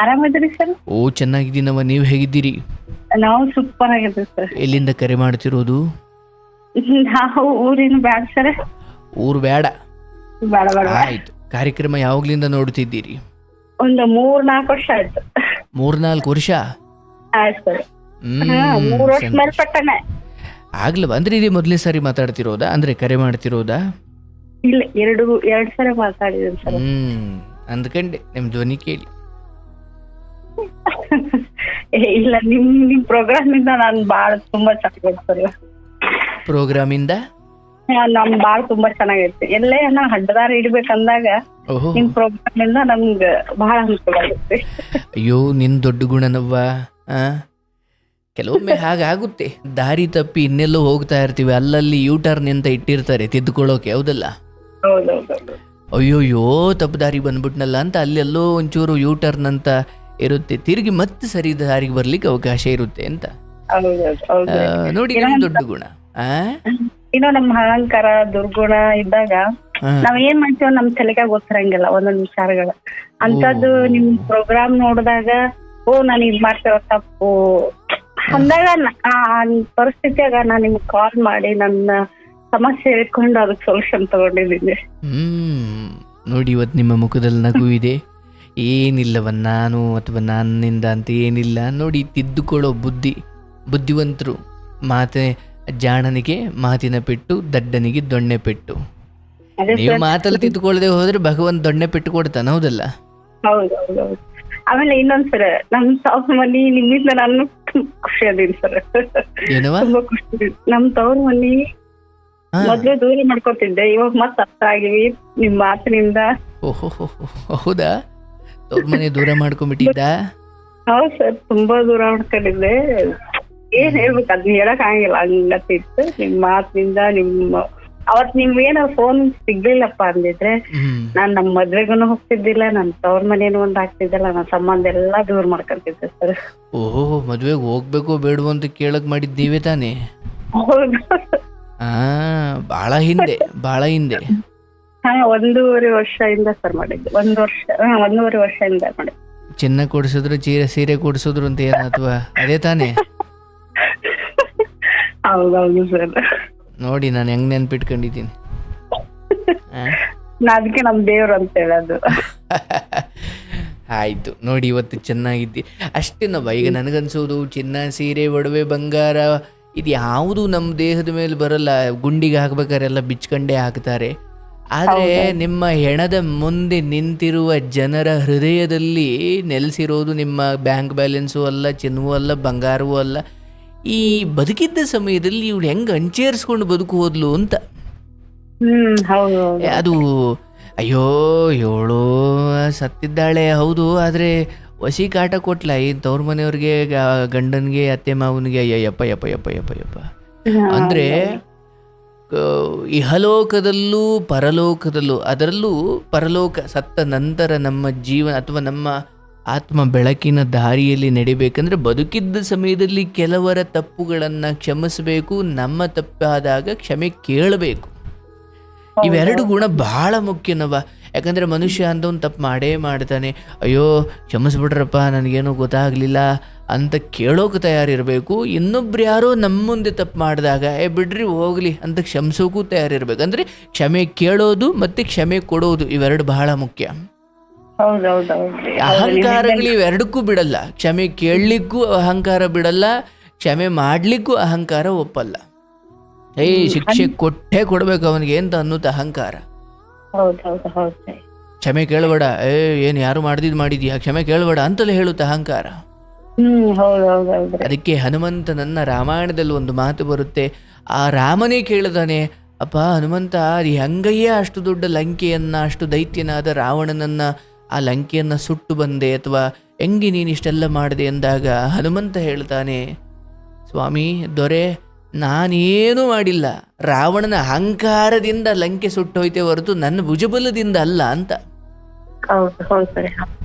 ಆರಾಮದ್ರಿ sir ಓ ಚೆನ್ನಾಗಿದ್ದೀನವ ನೀವು ಹೇಗಿದ್ದೀರಿ? ನಾವು ಸೂಪರ್ ಆಗಿದ್ವಿ ಸರ್ ಎಲ್ಲಿಂದ ಕರೆ ಮಾಡ್ತಿರೋದು? ನಾವು ಊರಿನ ಬ್ಯಾಡ ಸರ್ ಊರು ಬ್ಯಾಡ. ಬೇಡ ಬೇಡ ಆಯ್ತು. ಕಾರ್ಯಕ್ರಮ ಯಾವಾಗ್ಲಿಂದ ನೋಡ್ತಿದ್ದೀರಿ? ಒಂದು ಮೂರ್ ನಾಲ್ಕು ವರ್ಷ ಆಯ್ತು. ಮೂರ್ನಾಲ್ಕು ವರ್ಷ? ಆಯ್ತು ಸರ್ ಹ್ಮ್, ಹಾ ಮೂರ್ ವರ್ಷ. ಮೇಲ್ಪಟ್ಟನೆ. ಆಗ್ಲವ? ಅಂದ್ರೆ ಇದೇ ಮೊದಲನೇ ಸಾರಿ ಮಾತಾಡ್ತಿರೋದಾ? ಅಂದ್ರೆ ಕರೆ ಮಾಡ್ತಿರೋದಾ? ಇಲ್ಲ ಎರಡು ಎರಡ್ ಸಲ ಮಾತಾಡಿದ್ದೀನಿ ಸರ್ ಹ್ಮ್ ಅಂದ್ಕಂಡೆ. ನಿಮ್ ಧ್ವನಿ ಕೇಳಿ. ಇಲ್ಲ ನಿಮ್ ನಿಮ್ ಪ್ರೋಗ್ರಾಮ್ ಇಂದ ನಾನ್ ಬಾಳ ತುಂಬಾ ಚೆನ್ನಾಗೈತೆ ಸರ್ ಪ್ರೋಗ್ರಾಮಿಂದ ನಮ್ ಬಾಳ ತುಂಬಾ ಚೆನ್ನಾಗೈತೆ ಎಲ್ಲೇ ನಾ ಹಡ್ಡದಾರ ಇಡ್ಬೇಕಂದಾಗ ನಿಮ್ ಪ್ರೋಗ್ರಾಮ್ ಇಂದ ನಮ್ಗ ಬಹಳ ಅನುಕೂಲ ಆಗುತ್ತೆ. ಅಯ್ಯೋ ನಿನ್ ದೊಡ್ಡ ಗುಣನವ್ವ ಆ? ಕೆಲವೊಮ್ಮೆ ಹಾಗಾಗುತ್ತೆ. ದಾರಿ ತಪ್ಪಿ ಇನ್ನೆಲ್ಲೋ ಹೋಗ್ತಾ ಇರ್ತೀವಿ ಅಲ್ಲಲ್ಲಿ ಯೂ ಟರ್ನ್ ಅಂತ ಇಟ್ಟಿರ್ತಾರೆ ತಿದ್ದುಕೊಳ್ಳೋಕೆ ಹೌದಲ್ಲ? ಅಯ್ಯೋಯ್ಯೋ ತಪ್ಪು ದಾರಿ ಬಂದ್ಬಿಟ್ನಲ್ಲ ಅಂತ ಅಲ್ಲೆಲ್ಲೋ ಒಂಚೂರು ಯೂ ಟರ್ನ್ ಅಂತ ಇರುತ್ತೆ. ತಿರುಗಿ ಮತ್ತೆ ಸರಿ ದಾರಿಗೆ ಬರ್ಲಿಕ್ಕೆ ಅವಕಾಶ ಇರುತ್ತೆ ಅಂತ. ನೋಡಿ ದೊಡ್ಡ ಗುಣ. ಇನ್ನು ನಮ್ ಅಹಂಕಾರ ದುರ್ಗುಣ ಇದ್ದಾಗ. ನಾವ್ ಏನ್ ಮಾಡ್ತೀವಿ ನಮ್ ತಲೆಗೆ ಗೊತ್ತಿರಂಗಿಲ್ಲ ಒಂದೊಂದ್ ವಿಚಾರಗಳು. ಅಂತದ್ದು ನಿಮ್ ಪ್ರೋಗ್ರಾಮ್ ನೋಡಿದಾಗ ಓ ನಾನು ಇದ್ ಮಾಡ್ತೇವ ತಪ್ಪು. ಅಂದಾಗ ಪರಿಸ್ಥಿತಿಯಾಗ ನಾನ್ ನಿಮ್ಗೆ ಕಾಲ್ ಮಾಡಿ ನನ್ನ ಸಮಸ್ಯೆ ಹೇಳ್ಕೊಂಡು ಅದಕ್ಕೆ ಸೊಲ್ಯೂಷನ್ ತಗೊಂಡಿದ್ದೀನಿ. ನೋಡಿ ಇವತ್ತು ನಿಮ್ಮ ಮುಖದಲ್ಲಿ ನಗು ಇದೆ ಏನಿಲ್ಲವ ನಾನು ಅಥವಾ ನನ್ನಿಂದ ಅಂತ ಏನಿಲ್ಲ. ನೋಡಿ ತಿದ್ದುಕೊಳ್ಳೋ ಬುದ್ಧಿ ಬುದ್ಧಿವಂತರು. ಮಾತೆ ಜಾಣನಿಗೆ ಮಾತಿನ ಪೆಟ್ಟು ದಡ್ಡನಿಗೆ ದೊಣ್ಣೆ ಪೆಟ್ಟು. ನೀವು ಮಾತಲ್ಲಿ ತಿದ್ದುಕೊಳ್ಳದೆ ಹೋದ್ರೆ ಭಗವಂತ ದೊಣ್ಣೆ ಪೆಟ್ಟು ಕೊಡ್ತಾನ ಹೌದಲ್ಲ? ಹೌದು ಹೌದು ಹೌದು. ಆಮೇಲೆ ಇನ್ನೊಂದ್ ಸರ್ ನಮ್ ತವ್ರ ಮನಿ ನಿಮ್ಮಿಂದ ನಾನು ಖುಷಿ ಅದೀನಿ ಸರ್. ತುಂಬಾ ಖುಷಿ. ನಮ್ ತವ್ರ ಮನಿ. ಮೊದ್ಲು ದೂರ ಮಾಡ್ಕೊತಿದ್ದೆ. ಇವಾಗ ಮತ್ತೆ ಅರ್ಥ ಆಗಿವಿ ನಿಮ್ ಮಾತಿನಿಂದ. ಓಹೋ ಹೌದಾ? ಮನೆ ದೂರ ಮಾಡ್ಕೊಂಡ್ಬಿಟ್ಟಿದ್ದ? ಹೌದ್ ಸರ್ ತುಂಬಾ ದೂರ ಮಾಡ್ಕೊಂಡಿದ್ದೆ. ಏನ್ ಹೇಳ್ಬೇಕು ಅದ್ನ ಹೇಳಕ್ ಆಗಿಲ್ಲ ಹಂಗತ್ತಿತ್ತು ನಿಮ್ ಮಾತಿನಿಂದ ನಿಮ್ಮ ಅವತ್ ನಿಮ್ ಏನ ಫೋನ್ ಸಿಗ್ಲಿಲ್ಲಪ್ಪ ಅಂದಿದ್ರೆ ನಾನ್ ನಮ್ ಮದ್ವೆಗೂನು ಹೋಗ್ತಿದ್ದಿಲ್ಲ ನನ್ ತವ್ರ ಮನೇನು ಒಂದ್ ಆಗ್ತಿದ್ದಿಲ್ಲ ನನ್ನ ಸಂಬಂಧ ಎಲ್ಲಾ ದೂರ ಮಾಡ್ಕೊಂತಿದ್ದೆ ಸರ್. ಓಹೋ ಮದ್ವೆಗ್ ಹೋಗ್ಬೇಕು ಬೇಡವೋ ಅಂತ ಕೇಳಕ್ ಮಾಡಿದ್ ನೀವೇ ತಾನೇ? ಹೌದು. ಆ ಬಾಳ ಹಿಂದೆ ಬಾಳ ಹಿಂದೆ. ಹಾ ಒಂದೂವರೆ ವರ್ಷದಿಂದ ಸರ್ ಮಾಡಿದ್ದು. ಒಂದ್ ವರ್ಷ ಹಾ ಒಂದೂವರೆ ವರ್ಷದಿಂದ ಮಾಡಿದ್ದು. ಚಿನ್ನ ಕೊಡಿಸಿದ್ರು ಚೀರೆ ಸೀರೆ ಕೊಡಿಸಿದ್ರು ಅಂತ ಏನು ಅಥವಾ ಅದೇ ತಾನೇ? ಹೌದೌದು ಸರ್ ನೋಡಿ ನಾನು ಹೆಂಗ್ ನೆನ್ಪಿಟ್ಕೊಂಡಿದ್ದೀನಿ. ಆ? ನಾ ಅದಕ್ಕೆ ನಮ್ ದೇವ್ರು ಅಂತ ಹೇಳೋದು. ಆಯ್ತು ನೋಡಿ ಇವತ್ತು ಚೆನ್ನಾಗಿದ್ದಿ. ನಾವು ಈಗ ನನಗನ್ಸೋದು ಚಿನ್ನ ಸೀರೆ ಒಡವೆ ಬಂಗಾರ ಇದು ಯಾವುದು ನಮ್ಮ ದೇಹದ ಮೇಲೆ ಬರಲ್ಲ. ಗುಂಡಿಗೆ ಹಾಕ್ಬೇಕಾದ್ರೆ ಎಲ್ಲ ಬಿಚ್ಕಂಡೇ ಹಾಕ್ತಾರೆ. ಆದರೆ ನಿಮ್ಮ ಹೆಣದ ಮುಂದೆ ನಿಂತಿರುವ ಜನರ ಹೃದಯದಲ್ಲಿ ನೆಲೆಸಿರೋದು ನಿಮ್ಮ ಬ್ಯಾಂಕ್ ಬ್ಯಾಲೆನ್ಸು ಅಲ್ಲ ಚಿನ್ನವೂ ಅಲ್ಲ ಬಂಗಾರವೂ ಅಲ್ಲ. ಈ ಬದುಕಿದ್ದ ಸಮಯದಲ್ಲಿ ಇವಳು ಹೆಂಗೆ ಅಂಚೇರಿಸ್ಕೊಂಡು ಬದುಕು ಹೋದ್ಲು ಅಂತ? ಅದು ಅಯ್ಯೋ ಇವಳು ಸತ್ತಿದ್ದಾಳೆ ಹೌದು ಆದರೆ ವಸಿ ಕಾಟ ಕೊಟ್ಲ? ಈ ತವ್ರ ಮನೆಯವ್ರಿಗೆ ಗಂಡನಿಗೆ ಗಂಡನ್ಗೆ ಅತ್ತೆ ಮಾವನಿಗೆ ಅಯ್ಯಪ್ಪ ಯಪ್ಪ ಯಪ್ಪ ಯಪ್ಪ ಯಪ್ಪ. ಅಂದರೆ ಇಹಲೋಕದಲ್ಲೂ ಪರಲೋಕದಲ್ಲೂ ಅದರಲ್ಲೂ ಪರಲೋಕ ಸತ್ತ ನಂತರ ನಮ್ಮ ಜೀವನ ಅಥವಾ ನಮ್ಮ ಆತ್ಮ ಬೆಳಕಿನ ದಾರಿಯಲ್ಲಿ ನಡಿಬೇಕಂದ್ರೆ ಬದುಕಿದ್ದ ಸಮಯದಲ್ಲಿ ಕೆಲವರ ತಪ್ಪುಗಳನ್ನು ಕ್ಷಮಿಸಬೇಕು ನಮ್ಮ ತಪ್ಪಾದಾಗ ಕ್ಷಮೆ ಕೇಳಬೇಕು. ಇವೆರಡು ಗುಣ ಬಹಳ ಮುಖ್ಯನವ ಯಾಕಂದ್ರೆ ಮನುಷ್ಯ ಅಂತ ಒಂದು ತಪ್ಪು ಮಾಡೇ ಮಾಡ್ತಾನೆ. ಅಯ್ಯೋ ಕ್ಷಮಿಸ್ಬಿಡ್ರಪ್ಪ ನನಗೇನು ಗೊತ್ತಾಗ್ಲಿಲ್ಲ. ಅಂತ ಕೇಳೋಕೆ ತಯಾರಿರಬೇಕು. ಇನ್ನೊಬ್ರು ಯಾರೋ ನಮ್ಮ ಮುಂದೆ ತಪ್ಪು ಮಾಡಿದಾಗ ಏ ಬಿಡ್ರಿ ಹೋಗಲಿ ಅಂತ ಕ್ಷಮಿಸೋಕ್ಕೂ ತಯಾರಿರಬೇಕು. ಅಂದರೆ ಕ್ಷಮೆ ಕೇಳೋದು ಮತ್ತೆ ಕ್ಷಮೆ ಕೊಡೋದು ಇವೆರಡು ಬಹಳ ಮುಖ್ಯ. ಅಹಂಕಾರಗಳು ಇವೆರಡಕ್ಕೂ ಬಿಡಲ್ಲ. ಕ್ಷಮೆ ಕೇಳಲಿಕ್ಕೂ ಅಹಂಕಾರ ಬಿಡಲ್ಲ. ಕ್ಷಮೆ ಮಾಡಲಿಕ್ಕೂ ಅಹಂಕಾರ ಒಪ್ಪಲ್ಲ. ಏಯ್ ಶಿಕ್ಷೆ ಕೊಟ್ಟೇ ಕೊಡ್ಬೇಕು ಅವನಿಗೆ ಅಂತ ಅನ್ನೋದು ಅಹಂಕಾರ. ಕ್ಷಮೆ ಕೇಳಬೇಡ. ಏ ಏನು ಯಾರು ಮಾಡಿದ್ ಮಾಡಿದ್ಯಾ? ಕ್ಷಮೆ ಕೇಳಬೇಡ ಅಂತಲೇ ಹೇಳುತ್ತೆ ಅಹಂಕಾರ. ಹ್ಮ್ ಹನುಮಂತ ಅದಕ್ಕೆ ಹನುಮಂತನನ್ನ ರಾಮಾಯಣದಲ್ಲಿ ಒಂದು ಮಾತು ಬರುತ್ತೆ. ಆ ರಾಮನೇ ಕೇಳಿದಾನೆ ಅಪ್ಪ ಹನುಮಂತ ಅದು ಹೆಂಗಯ್ಯ ಅಷ್ಟು ದೊಡ್ಡ ಲಂಕೆಯನ್ನ ಅಷ್ಟು ದೈತ್ಯನಾದ ರಾವಣನನ್ನ ಆ ಲಂಕೆಯನ್ನ ಸುಟ್ಟು ಬಂದೆ ಅಥವಾ ಹೆಂಗೆ ನೀನು ಇಷ್ಟೆಲ್ಲ ಮಾಡಿದೆ? ಎಂದಾಗ ಹನುಮಂತ ಹೇಳ್ತಾನೆ ಸ್ವಾಮಿ ದೊರೆ ನಾನೇನೂ ಮಾಡಿಲ್ಲ. ರಾವಣನ ಅಹಂಕಾರದಿಂದ ಲಂಕೆ ಸುಟ್ಟೋಯ್ತೆ ಹೊರತು ನನ್ನ ಭುಜಬಲದಿಂದ ಅಲ್ಲ ಅಂತ. ಹೌದು ಹೌದು ಸರಿ.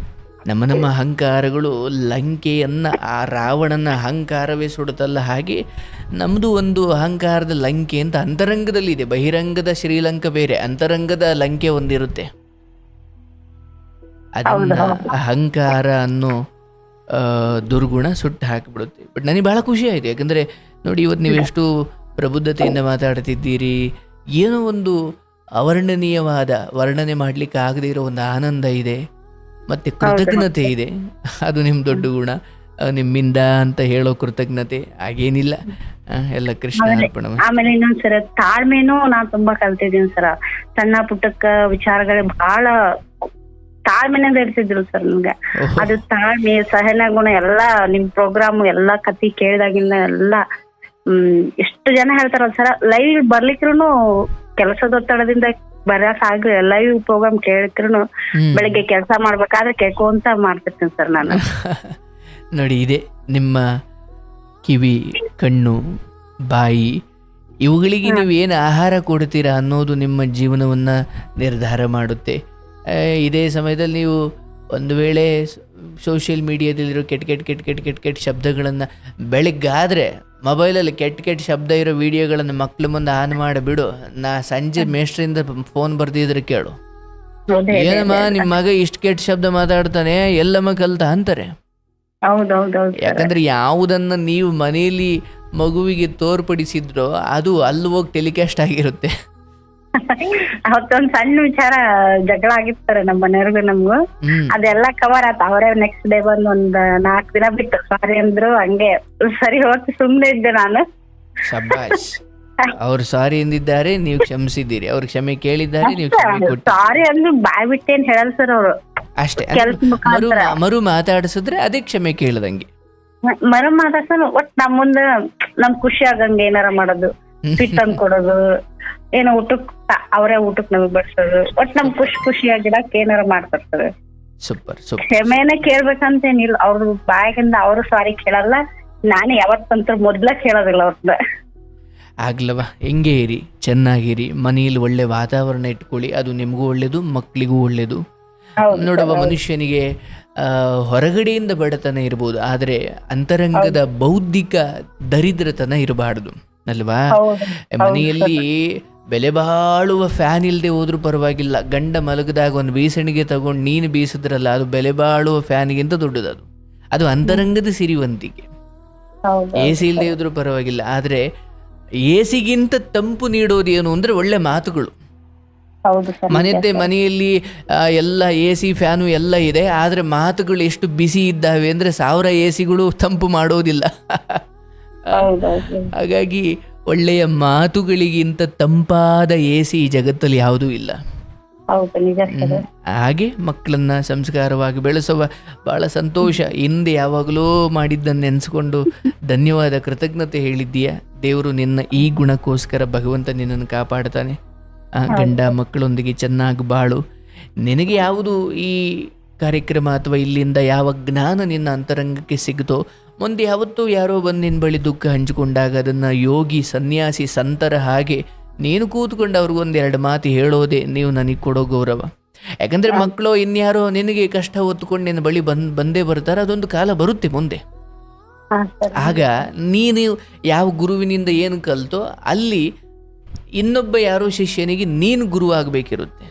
ನಮ್ಮ ನಮ್ಮ ಅಹಂಕಾರಗಳು ಲಂಕೆಯನ್ನ ಆ ರಾವಣನ ಅಹಂಕಾರವೇ ಸುಡುತ್ತಲ್ಲ ಹಾಗೆ ನಮ್ಮದು ಒಂದು ಅಹಂಕಾರದ ಲಂಕೆ ಅಂತ ಅಂತರಂಗದಲ್ಲಿದೆ ಬಹಿರಂಗದ ಶ್ರೀಲಂಕ ಬೇರೆ ಅಂತರಂಗದ ಲಂಕೆ ಒಂದಿರುತ್ತೆ. ಅದನ್ನ ಅಹಂಕಾರ ಅನ್ನೋ ದುರ್ಗುಣ ಸುಟ್ಟು ಹಾಕಿಬಿಡುತ್ತೆ. ಬಟ್ ನನಗೆ ಬಹಳ ಖುಷಿ ಆಯಿತು. ಯಾಕಂದರೆ ನೋಡಿ ಇವತ್ತು ನೀವು ಎಷ್ಟು ಪ್ರಬುದ್ಧತೆಯಿಂದ ಮಾತಾಡ್ತಿದ್ದೀರಿ. ಏನೋ ಒಂದು ಅವರ್ಣನೀಯವಾದ ವರ್ಣನೆ ಮಾಡಲಿಕ್ಕೆ ಆಗದೇ ಇರೋ ಒಂದು ಆನಂದ ಇದೆ. ಮತ್ತು ಕೃತಜ್ಞತೆ ಇದೆ. ಅದು ನಿಮ್ಮ ದೊಡ್ಡ ಗುಣ. ನಿಮ್ಮಿಂದ ಅಂತ ಹೇಳೋ ಕೃತಜ್ಞತೆ ಹಾಗೇನಿಲ್ಲ. ಎಲ್ಲ ಕೃಷ್ಣ ಅರ್ಪಣ ಆಮೇಲೆ ಇನ್ನೊಂದ್ ಸರ ತಾಳ್ಮೆನೂ ನಾನ್ ತುಂಬಾ ಕಲ್ತಿದ್ದೀನಿ ಸರ. ಸಣ್ಣ ಪುಟ್ಟಕ್ಕ ವಿಚಾರಗಳ ಬಹಳ ತಾಳ್ಮೆನಿಂದ ಇರ್ತಿದ್ರು ಸರ್ ನಮ್ಗೆ. ಅದು ತಾಳ್ಮೆ ಸಹನ ಗುಣ ಎಲ್ಲಾ ನಿಮ್ ಪ್ರೋಗ್ರಾಮ್ ಎಲ್ಲಾ ಕತಿ ಕೇಳಿದಾಗಿಂದ ಎಲ್ಲಾ ಹ್ಮ್ ಎಷ್ಟು ಜನ ಹೇಳ್ತಾರಲ್ಲ ಸರ ಲೈವ್ ಬರ್ಲಿಕ್ರು ಕೆಲಸದ ಒತ್ತಡದಿಂದ ಬರಕ್ ಆಗ ಲೈವ್ ಪ್ರೋಗ್ರಾಮ್ ಕೇಳಿದ್ರು. ಬೆಳಿಗ್ಗೆ ಕೆಲಸ ಮಾಡ್ಬೇಕಾದ್ರೆ ಕೇಳ್ಕೊಂತ ಮಾಡ್ತಿರ್ತೀನಿ ಸರ್ ನಾನು. ನೋಡಿ ಇದೆ ನಿಮ್ಮ ಕಿವಿ ಕಣ್ಣು ಬಾಯಿ ಇವುಗಳಿಗೆ ನೀವು ಏನು ಆಹಾರ ಕೊಡ್ತೀರಾ ಅನ್ನೋದು ನಿಮ್ಮ ಜೀವನವನ್ನು ನಿರ್ಧಾರ ಮಾಡುತ್ತೆ. ಇದೇ ಸಮಯದಲ್ಲಿ ನೀವು ಒಂದು ವೇಳೆ ಸೋಷಿಯಲ್ ಮೀಡಿಯಾದಲ್ಲಿರೋ ಕೆಟ್ಟ ಕೆಟ್ಟ ಕೆಟ್ಟ ಕೆಟ್ಟ ಕೆಟ್ಟ ಕೆಟ್ಟ ಶಬ್ದಗಳನ್ನು ಬೆಳಗ್ಗಾದರೆ ಮೊಬೈಲಲ್ಲಿ ಕೆಟ್ಟ ಕೆಟ್ಟ ಶಬ್ದ ಇರೋ ವಿಡಿಯೋಗಳನ್ನು ಮಕ್ಳ ಮುಂದೆ ಆನ್ ಮಾಡಿಬಿಡು ನಾ ಸಂಜೆ ಮೇಷ್ಟ್ರಿಂದ ಫೋನ್ ಬರ್ದಿದ್ರೆ ಕೇಳು. ಏನಮ್ಮ ನಿಮ್ಮ ಮಗ ಇಷ್ಟು ಕೆಟ್ಟ ಶಬ್ದ ಮಾತಾಡ್ತಾನೆ ಎಲ್ಲಮ್ಮ ಕಲ್ತ ಅಂತಾರೆ. ಯಾಕಂದ್ರೆ ಯಾವುದನ್ನ ನೀವು ಮನೆಯಲ್ಲಿ ಮಗುವಿಗೆ ತೋರ್ಪಡಿಸಿದ್ರೋ ಅದು ಅಲ್ಲಿ ಹೋಗಿ ಟೆಲಿಕಾಸ್ಟ್ ಆಗಿರುತ್ತೆ. ಅವತ್ತೊಂದ್ ಸಣ್ಣ ವಿಚಾರ ಜಗಳ ಆಗಿರ್ತಾರೆ ನಮ್ಮ ಮನೆಯವ್ರಿಗೂ ನಮ್ಗೂ. ಅದೆಲ್ಲ ಕವರ್ ಆತ. ಅವರೇ ನೆಕ್ಸ್ಟ್ ಡೇ ಬಂದ್ ಒಂದ್ ನಾಲ್ಕ್ ದಿನ ಬಿಟ್ಟು ಸಾರಿ ಅಂದ್ರು ಹಂಗೆ ಸರಿ ಹೋಗಿ ಸುಮ್ನೆ ಇದ್ದೆ ನಾನು. ಶಬಾಷ್. ಅವ್ರು ಸಾರಿ ಎಂದಿದ್ದಾರೆ ನೀವು ಕ್ಷಮಿಸಿದ್ದೀರಿ. ಅವ್ರು ಕ್ಷಮೆ ಕೇಳಿದ್ದಾರೆ ನೀವು ಕ್ಷಮೆ ಕೊಟ್ಟು. ಸಾರಿ ಅಂದ್ರು ಬಾಯ್ ಬಿಟ್ಟೇನ್ ಹೇಳಲ್ ಸರ್ ಅವ್ರು. ಅಷ್ಟೇ. ಕೆಲ್ಸ ಮರು ಮುಖಾಂತರ ಮರು ಮಾತಾಡಿಸಿದ್ರೆ ಅದೇ ಕ್ಷಮೆ ಕೇಳದಂಗೆ. ಮರ ಮಾತಾಡ್ಸ ಒಟ್ ನಮ್ ಮುಂದ ನಮ್ ಖುಷಿ ಆಗಂಗ ಏನಾರ ಮಾಡೋದು. ಸ್ವೀಟ್ ತಂದ್ ಕೊಡೋದು ಏನೋ ಊಟಕ್ ಅವರೇ ಊಟಕ್ ನಮಗ್ ಬಡ್ಸೋದು. ಒಟ್ ನಮ್ ಖುಷಿ ಖುಷಿಯಾಗಿಡಕ್ ಏನಾರ ಮಾಡ್ತಿರ್ತಾರೆ ಸೂಪರ್ ಸೂಪರ್. ಕ್ಷಮೆನೆ ಕೇಳ್ಬೇಕಂತೇನಿಲ್ಲ ಅವ್ರ ಬಾಯಾಗಿಂದ ಅವರು ಸಾರಿ ಕೇಳಲ್ಲ ನಾನು ಯಾವತ್ತಂತ್ರ ಮೊದ್ಲ ಕೇಳೋದಿಲ್ಲ ಅವ್ರನ್ನ ಆಗ್ಲವ ಹೆಂಗೆ ಇರಿ ಚೆನ್ನಾಗಿರಿ ಮನೆಯಲ್ಲಿ ಒಳ್ಳೆ ವಾತಾವರಣ ಇಟ್ಕೊಳ್ಳಿ ಅದು ನಿಮಗೂ ಒಳ್ಳೇದು ಮಕ್ಕಳಿಗೂ ಒಳ್ಳೇದು. ನೋಡುವ ಮನುಷ್ಯನಿಗೆ ಹೊರಗಡೆಯಿಂದ ಬಡತನ ಇರ್ಬೋದು ಆದರೆ ಅಂತರಂಗದ ಬೌದ್ಧಿಕ ದರಿದ್ರತನ ಇರಬಾರ್ದು. ಅಲ್ವಾ? ಮನೆಯಲ್ಲಿ ಬೆಲೆ ಬಾಳುವ ಫ್ಯಾನ್ ಇಲ್ಲದೆ ಹೋದ್ರೂ ಪರವಾಗಿಲ್ಲ. ಗಂಡ ಮಲಗದಾಗ ಒಂದು ಬೀಸಣಿಗೆ ತಗೊಂಡು ನೀನು ಬೀಸಿದ್ರಲ್ಲ ಅದು ಬೆಲೆ ಬಾಳುವ ಫ್ಯಾನ್ಗಿಂತ ದೊಡ್ಡದದು. ಅದು ಅಂತರಂಗದ ಸಿರಿವಂತಿಗೆ ಎ ಸಿ ಇಲ್ಲದೆ ಇದ್ರೂ ಪರವಾಗಿಲ್ಲ. ಆದರೆ ಎ ಸಿಗಿಂತ ತಂಪು ನೀಡೋದು ಏನು ಅಂದರೆ ಒಳ್ಳೆ ಮಾತುಗಳು. ಮನೆಯದ್ದೇ ಮನೆಯಲ್ಲಿ ಎಲ್ಲ ಎ ಸಿ ಫ್ಯಾನು ಎಲ್ಲ ಇದೆ. ಆದರೆ ಮಾತುಗಳು ಎಷ್ಟು ಬಿಸಿ ಇದ್ದಾವೆ ಅಂದರೆ ಸಾವಿರ ಎ ಸಿಗಳು ತಂಪು ಮಾಡೋದಿಲ್ಲ. ಹಾಗಾಗಿ ಒಳ್ಳೆಯ ಮಾತುಗಳಿಗಿಂತ ತಂಪಾದ ಎ ಸಿ ಈ ಜಗತ್ತಲ್ಲಿ ಯಾವುದೂ ಇಲ್ಲ. ಹಾಗೆ ಮಕ್ಕಳನ್ನ ಸಂಸ್ಕಾರವಾಗಿ ಬೆಳೆಸುವ ಬಹಳ ಸಂತೋಷ. ಹಿಂದೆ ಯಾವಾಗಲೂ ಮಾಡಿದ್ದನ್ನು ನೆನೆಸ್ಕೊಂಡು ಧನ್ಯವಾದ ಕೃತಜ್ಞತೆ ಹೇಳಿದ್ದೀಯ? ದೇವರು ನಿನ್ನ ಈ ಗುಣಕ್ಕೋಸ್ಕರ ಭಗವಂತ ನಿನ್ನನ್ನು ಕಾಪಾಡ್ತಾನೆ. ಆ, ಗಂಡ ಮಕ್ಕಳೊಂದಿಗೆ ಚೆನ್ನಾಗಿ ಬಾಳು. ನಿನಗೆ ಯಾವುದು ಈ ಕಾರ್ಯಕ್ರಮ ಅಥವಾ ಇಲ್ಲಿಂದ ಯಾವ ಜ್ಞಾನ ನಿನ್ನ ಅಂತರಂಗಕ್ಕೆ ಸಿಗುತ್ತೋ ಮುಂದೆ ಯಾವತ್ತು ಯಾರೋ ಬಂದು ನಿನ್ನ ಬಳಿ ದುಃಖ ಹಂಚಿಕೊಂಡಾಗ ಅದನ್ನು ಯೋಗಿ ಸನ್ಯಾಸಿ ಸಂತರ ಹಾಗೆ ನೀನು ಕೂತ್ಕೊಂಡು ಅವ್ರಿಗೊಂದು ಎರಡು ಮಾತು ಹೇಳೋದೆ ನೀವು ನನಗೆ ಕೊಡೋ ಗೌರವ. ಯಾಕಂದರೆ ಮಕ್ಕಳು ಇನ್ಯಾರೋ ನಿನಗೆ ಕಷ್ಟ ಹೊತ್ಕೊಂಡು ನಿನ್ನ ಬಳಿ ಬಂದ್ ಬಂದೇ ಬರ್ತಾರೆ ಅದೊಂದು ಕಾಲ ಬರುತ್ತೆ ಮುಂದೆ. ಆಗ ನೀನು ಯಾವ ಗುರುವಿನಿಂದ ಏನು ಕಲ್ತೋ ಅಲ್ಲಿ ಇನ್ನೊಬ್ಬ ಯಾರೋ ಶಿಷ್ಯನಿಗೆ ನೀನು ಗುರು ಆಗಬೇಕಿರುತ್ತೆ.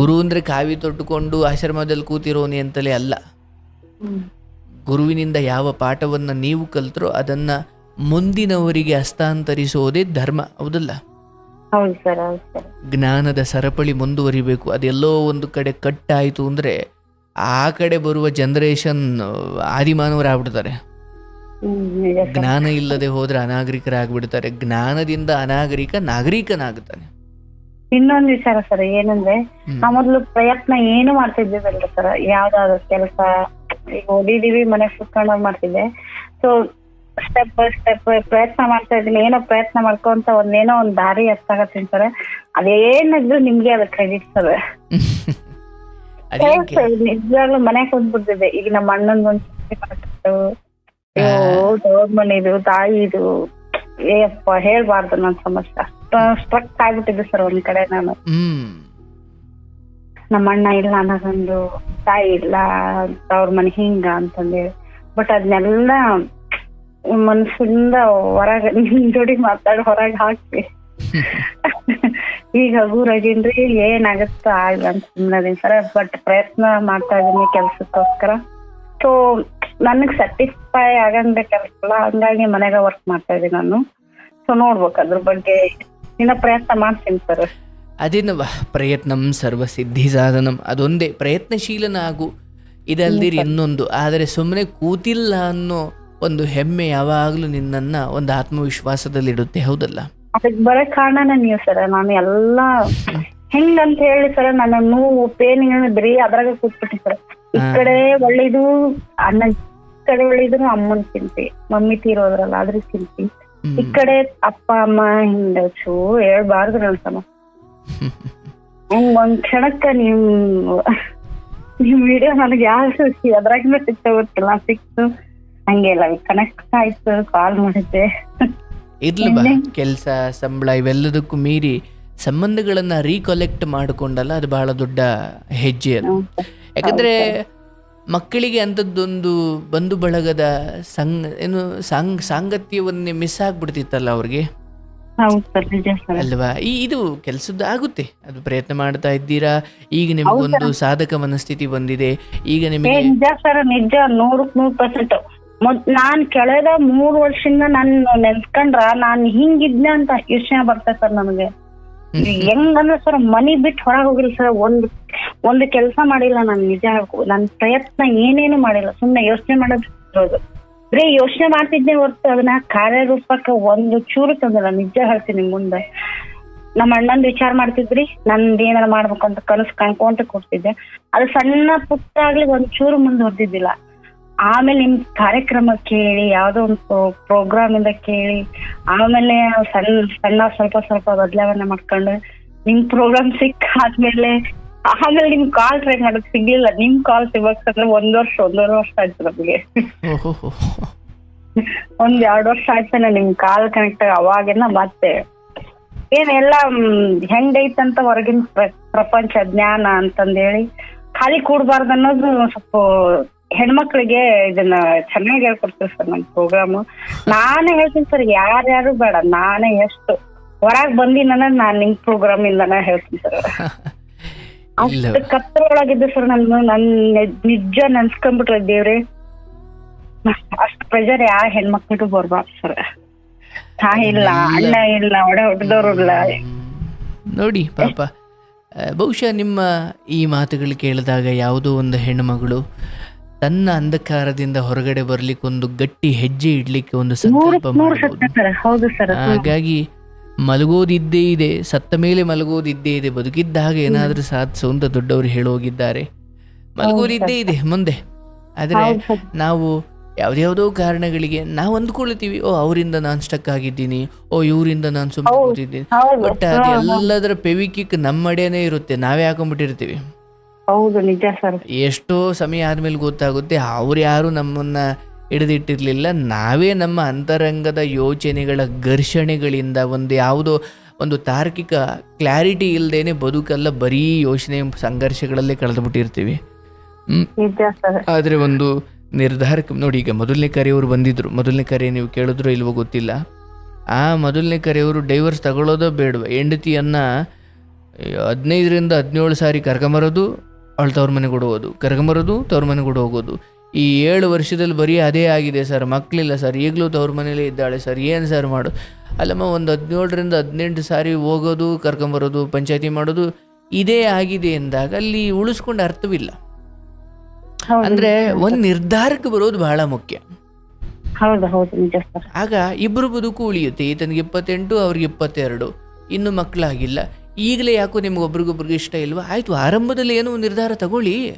ಗುರು ಅಂದರೆ ಕಾವಿ ತೊಟ್ಟುಕೊಂಡು ಆಶ್ರಮದಲ್ಲಿ ಕೂತಿರೋನಿ ಅಂತಲೇ ಅಲ್ಲ. ಗುರುವಿನಿಂದ ಯಾವ ಪಾಠವನ್ನು ನೀವು ಕಲ್ತರೋ ಅದನ್ನು ಮುಂದಿನವರಿಗೆ ಹಸ್ತಾಂತರಿಸೋದೇ ಧರ್ಮ ಹೌದಲ್ಲ? ಜ್ಞಾನದ ಸರಪಳಿ ಮುಂದುವರಿಬೇಕು. ಅದೆಲ್ಲೋ ಒಂದು ಕಡೆ ಕಟ್ಟಾಯಿತು ಅಂದರೆ ಆ ಕಡೆ ಬರುವ ಜನರೇಷನ್ ಆದಿಮಾನವರಾಗ್ಬಿಡ್ತಾರೆ. ಜ್ಞಾನ ಇಲ್ಲದೆ ಹೋದ್ರೆ ಅನಾಗರಿಕರಾಗ್ಬಿಡ್ತಾರೆ. ಜ್ಞಾನದಿಂದ ಅನಾಗರಿಕ ನಾಗರಿಕನಾಗುತ್ತಾನೆ ಇನ್ನೊಂದು ವಿಚಾರ ಸರ್ ಏನಂದ್ರೆ ಮೊದ್ಲು ಪ್ರಯತ್ನ ಏನು ಮಾಡ್ತಿದ್ದೇವಲ್ಲ ಸರ್ ಯಾವ್ದಾದ್ರು ಕೆಲಸ ಈಗ ಓದಿದೀವಿ ಮನೆ ಕುತ್ಕೊಂಡು ಮಾಡ್ತಿದ್ದೆ. ಸೊ ಸ್ಟೆಪ್ ಬೈ ಸ್ಟೆಪ್ ಪ್ರಯತ್ನ ಮಾಡ್ತಾ ಇದ್ದೀನಿ. ಏನೋ ಪ್ರಯತ್ನ ಮಾಡ್ಕೊಂತ ಒಂದೇನೋ ಒಂದ್ ದಾರಿ ಎತ್ತಾಗತ್ತೀನಿ ಸರ್ ಅದೇನಿದ್ರು ನಿಮ್ಗೆ ಅದ್ ಕ್ರೆಡಿಟ್ ಸರ್ ನಿಜವಾಗ್ಲೂ ಮನೆ ಕುಂದ್ಬಿಡ್ತಿದ್ದೆ ಈಗ ನಮ್ಮ ಅಣ್ಣನ್ ಒಂದ್ ದೊಡ್ಡ ಮನೆದು ತಾಯಿದು ಏಪ್ಪ ಹೇಳ್ಬಾರ್ದು ನನ್ ಸಮಸ್ಯೆ. ಸ್ಟ್ರಕ್ ಆಗ್ಬಿಟ್ಟಿದ್ದೆ ಸರ್ ಒಂದ್ ಕಡೆ ನಾನು. ನಮ್ಮ ಅಣ್ಣ ಇಲ್ಲ ಅನ್ನೋದೊಂದು ತಾಯಿ ಇಲ್ಲ, ಅವ್ರ ಮನೆ ಹಿಂಗ ಅಂತಂದೇಳಿ ಬಟ್ ಅದನ್ನೆಲ್ಲ ಮನ್ಸಿಂದ ಹೊರಗ ನಿಮ್ ಜೋಡಿ ಮಾತಾಡಿ ಹೊರಗೆ ಹಾಕಿ. ಈಗ ಹಗೂರಾಗಿನ್ರಿ ಏನಾಗತ್ತ ಆಗ್ಲಿ ಅಂತ ಸುಮ್ಮನದೀನಿ ಸರ್. ಬಟ್ ಪ್ರಯತ್ನ ಮಾಡ್ತಾ ಇದೀನಿ ಕೆಲ್ಸಕ್ಕೋಸ್ಕರ. ಸೊ ನನಗ್ ಸ್ಯಾಟಿಸ್ಫೈ ಆಗಂಗ ಕೆಲಸ ಹಂಗಾಗಿ ಮನೆಗ ವರ್ಕ್ ಮಾಡ್ತಾ ಇದೀನಿ ನಾನು. ಸೊ ನೋಡ್ಬೇಕು ಅದ್ರ ಬಗ್ಗೆ. ಇನ್ನ ಪ್ರಯತ್ನ ಮಾಡ್ತೀನಿ ಸರ್ ಅದೇನವ ಪ್ರಯತ್ನಂ ಸರ್ವಸಿದ್ಧಿ ಸಾಧನಂ ಅದೊಂದೇ ಪ್ರಯತ್ನಶೀಲನಾಗು. ಇದಲ್ದಿರಿ ಇನ್ನೊಂದು. ಆದರೆ ಸುಮ್ಮನೆ ಕೂತಿಲ್ಲ ಅನ್ನೋ ಒಂದು ಹೆಮ್ಮೆ ಯಾವಾಗಲೂ ನಿನ್ನನ್ನು ಒಂದು ಆತ್ಮವಿಶ್ವಾಸದಲ್ಲಿಡುತ್ತೆ ಹೌದಲ್ಲ? ಅದಕ್ಕೆ ಬರೋ ಕಾರಣನೇ ನೀವು ಸರ್ ನಾನು ಎಲ್ಲಾ ಹೆಂಗಂತ ಹೇಳಿ ಸರ್ ನನ್ನ ನೋವು ಪೇನ್ ಬರೀ ಅದ್ರಾಗ ಕೂತ್ಬಿಟ್ಟಿ ಸರ್. ಈ ಕಡೆ ಒಳ್ಳೇದು ಅಣ್ಣ ಕಡೆ ಒಳ್ಳೇದು ಅಮ್ಮನ್ ಚಿಂತೆ ಮಮ್ಮಿ ತೀರೋದ್ರಲ್ಲ ಅದ್ರ ಚಿಂತೆ ಹ್ಮ್. ಈ ಕಡೆ ಅಪ್ಪ ಅಮ್ಮ ಹಿಂಗ ಚೂ ಹೇಳ್ಬಾರ್ದು ಹಂಗ ಒಂದ್ ಕ್ಷಣಕ್ಕ ನಿಮ್ ನಿಮ್ ವಿಡಿಯೋ ನನಗೆ ಯಾರು ಅದ್ರಾಗಿನ ಸಿಕ್ತ. ಗೊತ್ತಿಲ್ಲ ಸಿಕ್ತು ಹಂಗೆಲ್ಲ ಕನೆಕ್ಟ್ ಆಯ್ತು ಕಾಲ್ ಮಾಡಿದ್ದೆ. ಇರ್ಲಿ ಬಾ ಕೆಲಸ ಸಂಬಳ ಇವೆಲ್ಲದಕ್ಕೂ ಮೀರಿ ಸಂಬಂಧಗಳನ್ನ ರೀಕಲೆಕ್ಟ್ ಮಾಡಿಕೊಂಡಲ್ಲ ಅದು ಬಹಳ ದೊಡ್ಡ ಹೆಜ್ಜೆ ಅದು. ಯಾಕಂದ್ರೆ ಮಕ್ಕಳಿಗೆ ಅಂಥದ್ದೊಂದು ಬಂಧು ಬಳಗದ ಸಂಗ ಏನು ಸಾಂಗ್ ಸಾಂಗತ್ಯವನ್ನೇ ಮಿಸ್ ಆಗ್ಬಿಡ್ತಿತ್ತಲ್ಲ ಅವ್ರಿಗೆ. ಹೌದು ಸರ್ ನಿಜ ಸರ್. ಅಲ್ವಾ? ಈ ಇದು ಕೆಲಸದ ಆಗುತ್ತೆ. ಅದು ಪ್ರಯತ್ನ ಮಾಡ್ತಾ ಇದ್ದೀರಾ? ಈಗ ನಿಮಗೊಂದು ಸಾಧಕ ಮನಸ್ಥಿತಿ ಬಂದಿದೆ. ಈಗ ಏ ನಿಮಗೆ ನಿಜ ಸರ್ ನಿಜ. ನೂರಕ್ ನೂರ್ ಪರ್ಸೆಂಟ್ ಮೊದ್ ನಾನ್ ಕಳೆದ ಮೂರ್ ವರ್ಷದಿಂದ ನಾನ್ ನೆನ್ಸ್ಕೊಂಡ್ರ ನಾನ್ ಹಿಂಗಿದ್ನೆ ಅಂತ ಯೋಚನೆ ಬರ್ತದೆ ಸರ್ ನನಗೆ. ಹೆಂಗಂದ್ರೆ ಸರ್ ಮನಿ ಬಿಟ್ಟು ಹೊರಗೆ ಹೋಗಿಲ್ಲ ಸರ್. ಒಂದ್ ಒಂದು ಕೆಲಸ ಮಾಡಿಲ್ಲ ನಾನ್. ನಿಜ ಹೇಳ್ಕೊ- ನನ್ ಪ್ರಯತ್ನ ಏನೇನು ಮಾಡಿಲ್ಲ. ಸುಮ್ನೆ ಯೋಚನೆ ಮಾಡೋದು ಇರೋದು. ಬರೀ ಯೋಚನೆ ಮಾಡ್ತಿದ್ದೆ ಹೊರತು ಅದನ್ನ ಕಾರ್ಯರೂಪಕ್ಕೆ ಒಂದು ಚೂರು ತಂದಿಲ್ಲ ನಿಜ ಹೇಳ್ತೀನಿ ಮುಂದೆ. ನಮ್ಮ ಅಣ್ಣನ್ ವಿಚಾರ ಮಾಡ್ತಿದ್ರಿ, ನಂದ್ ಏನಾರ ಮಾಡ್ಬೇಕಂತ ಕನಸು ಕಾಣ್ಕೊಂತ ಕೊಡ್ತಿದ್ದೆ ಅದು ಸಣ್ಣ ಪುಟ್ಟ ಆಗ್ಲಿ ಒಂದ್ ಚೂರು ಮುಂದುವರ್ದಿದ್ದಿಲ್ಲ ಆಮೇಲೆ ನಿಮ್ ಕಾರ್ಯಕ್ರಮ ಕೇಳಿ, ಯಾವ್ದೋ ಒಂದು ಪ್ರೋಗ್ರಾಮ್ ಇಂದ ಕೇಳಿ, ಆಮೇಲೆ ಸಣ್ಣ ಸಣ್ಣ ಸ್ವಲ್ಪ ಸ್ವಲ್ಪ ಬದಲಾವಣೆ ಮಾಡ್ಕೊಂಡು ನಿಮ್ ಪ್ರೋಗ್ರಾಮ್ ಸಿಕ್ಕ ಆದ್ಮೇಲೆ ಆಮೇಲೆ ನಿಮ್ ಕಾಲ್ ಟ್ರೈ ಮಾಡಕ್ ಸಿಗ್ಲಿಲ್ಲ. ನಿಮ್ ಕಾಲ್ ಸಿಗ್ಬೇಕಂದ್ರೆ ಒಂದ್ ವರ್ಷ ಒಂದೂವರೆ ವರ್ಷ ಆಯ್ತು ನಮ್ಗೆ. ಒಂದ್ ಎರಡ್ ವರ್ಷ ಆಯ್ತಾನೆ ನಿಮ್ ಕಾಲ್ ಕನೆಕ್ಟ್ ಅವಾಗೆಲ್ಲ ಮತ್ತೆ. ಏನೆಲ್ಲ ಅಂತ ಹೊರಗಿನ ಪ್ರ- ಪ್ರಪಂಚ ಜ್ಞಾನ ಅಂತಂದೇಳಿ ಖಾಲಿ ಕೂಡ್ಬಾರ್ದು ಅನ್ನೋದು ಸ್ವಲ್ಪ ಹೆಣ್ಮಕ್ಳಿಗೆ ಇದನ್ನ ಚೆನ್ನಾಗಿ ಹೇಳ್ಕೊಡ್ತೀವಿ ಸರ್ ನಮ್ ಪ್ರೋಗ್ರಾಮ್ ನಾನೇ ಹೇಳ್ತೀನಿ ಸರ್ ಯಾರ್ಯಾರು ಬೇಡ ನಾನೇ ಎಷ್ಟು. ಹೊರಗ್ ಬಂದಿನ ನಾನ್ ನಿಮ್ ಪ್ರೋಗ್ರಾಮ್ ಇಂದಾನ ಹೇಳ್ತೀನಿ ಸರ್. ಅಷ್ಟು ಕತ್ತರ ಒಳಗಿದ್ದೆ ಸರ್ ನಾನು ನನ್ ನಿಜ ನೆನ್ಸ್ಕೊಂಡ್ಬಿಟ್ರೆ ದೇವ್ರೆ. ಅಷ್ಟು ಪ್ರೆಷರ್ ಯಾವ ಹೆಣ್ಮಕ್ಳಿಗೂ ಬರ್ಬಾರ್ದು ಸರ್ ತಾಯಿ ಇಲ್ಲ ಅಣ್ಣ ಇಲ್ಲ. ಒಡ ಹುಟ್ಟಿದವ್ರು ಇಲ್ಲ. ನೋಡಿ ಪಾಪ. ಬಹುಶಃ ನಿಮ್ಮ ಈ ಮಾತುಗಳು ಕೇಳಿದಾಗ ಯಾವುದೋ ಒಂದು ಹೆಣ್ಣುಮಗಳು ತನ್ನ ಅಂಧಕಾರದಿಂದ ಹೊರಗಡೆ ಬರ್ಲಿಕ್ಕೆ ಒಂದು ಗಟ್ಟಿ ಹೆಜ್ಜೆ ಇಡ್ಲಿಕ್ಕೆ ಒಂದು ಸಂಕಲ್ಪ ಹಾಗಾಗಿ ಮಲಗೋದಿದ್ದೇ ಇದೆ ಸತ್ತ ಮೇಲೆ ಮಲಗೋದಿದ್ದೇ ಇದೆ ಬದುಕಿದ್ದಾಗ ಏನಾದರೂ ಸಾಧಿಸು ಅಂತ ದೊಡ್ಡವರು ಹೇಳೋಗಿದ್ದಾರೆ ಮಲಗೋದಿದ್ದೇ ಇದೆ ಮುಂದೆ. ಆದರೆ ನಾವು ಯಾವ್ದ್ಯಾವುದೋ ಕಾರಣಗಳಿಗೆ ನಾವು ಅಂದ್ಕೊಳ್ತೀವಿ ಓ ಅವರಿಂದ ನಾನು ಸ್ಟಕ್ ಆಗಿದ್ದೀನಿ ಓ ಇವರಿಂದ ನಾನು ಸುಮ್ಮನೆ ಕೂತಿದ್ದೀನಿ. ಬಟ್ ಅದು ಎಲ್ಲದರ ಪೆವಿಕಿಕ್ ನಮ್ಮಡೆನೇ ಇರುತ್ತೆ ನಾವೇ ಹಾಕೊಂಡ್ಬಿಟ್ಟಿರ್ತೀವಿ. ಎಷ್ಟೋ ಸಮಯ ಆದ್ಮೇಲೆ ಗೊತ್ತಾಗುತ್ತೆ ಅವ್ರು ಯಾರು ನಮ್ಮನ್ನ ಹಿಡಿದಿಟ್ಟಿರ್ಲಿಲ್ಲ. ನಾವೇ ನಮ್ಮ ಅಂತರಂಗದ ಯೋಚನೆಗಳ ಘರ್ಷಣೆಗಳಿಂದ ಒಂದು ಯಾವುದೋ ಒಂದು ತಾರ್ಕಿಕ ಕ್ಲಾರಿಟಿ ಇಲ್ಲದೇನೆ ಬದುಕಲ್ಲ ಬರೀ ಯೋಚನೆ ಸಂಘರ್ಷಗಳಲ್ಲೇ ಕಳೆದುಬಿಟ್ಟಿರ್ತೀವಿ. ಆದರೆ ಒಂದು ನಿರ್ಧಾರಕ್ಕೆ ನೋಡಿ ಈಗ ಮೊದಲನೇ ಕರೆಯವರು ಬಂದಿದ್ರು. ಮೊದಲನೇ ಕರೆ ನೀವು ಕೇಳಿದ್ರು ಇಲ್ವೋ ಗೊತ್ತಿಲ್ಲ. ಆ ಮೊದಲನೇ ಕರೆಯವರು ಡೈವರ್ಸ್ ತಗೊಳ್ಳೋದೋ ಬೇಡವ ಹೆಂಡತಿಯನ್ನು ಹದಿನೈದರಿಂದ ಹದಿನೇಳು ಸಾರಿ ಕರ್ಕೊಂಬರೋದು ಅವಳು ತವ್ರ ಮನೆಗೆ ಕೊಡೋದು ಕರ್ಕೊಂಬರೋದು ತವ್ರ ಮನೆಗೆ ಕೊಡು ಹೋಗೋದು ಈ ಏಳು ವರ್ಷದಲ್ಲಿ ಬರೀ ಅದೇ ಆಗಿದೆ ಸರ್. ಮಕ್ಕಳಿಲ್ಲ ಸರ್. ಈಗಲೂ ತವ್ರ ಮನೇಲೇ ಇದ್ದಾಳೆ ಸರ್. ಏನು ಸರ್ ಮಾಡು? ಅಲ್ಲಮ್ಮ ಒಂದು ಹದಿನೇಳರಿಂದ ಹದಿನೆಂಟು ಸಾರಿ ಹೋಗೋದು ಕರ್ಕೊಂಬರೋದು ಪಂಚಾಯತಿ ಮಾಡೋದು ಇದೇ ಆಗಿದೆ ಎಂದಾಗ ಅಲ್ಲಿ ಉಳಿಸ್ಕೊಂಡು ಅರ್ಥವಿಲ್ಲ. ಅಂದ್ರೆ ಒಂದು ನಿರ್ಧಾರಕ್ಕೆ ಬರೋದು ಬಹಳ ಮುಖ್ಯ. ಆಗ ಇಬ್ಬರು ಬದುಕು ಉಳಿಯುತ್ತೆ ಈತನಿಗೆ ಇಪ್ಪತ್ತೆಂಟು ಅವ್ರಿಗೆ ಇಪ್ಪತ್ತೆರಡು. ಇನ್ನು ಮಕ್ಕಳಾಗಿಲ್ಲ ಈಗಲೇ ಯಾಕೋ ನಿಮ್ಗೆ ಒಬ್ರಿಗೊಬ್ರಿಗೆ ಇಷ್ಟ ಇಲ್ವಾ? ಆಯ್ತು ಆರಂಭದಲ್ಲಿ ಏನೋ ನಿರ್ಧಾರ ತಗೊಳ್ಳಿ.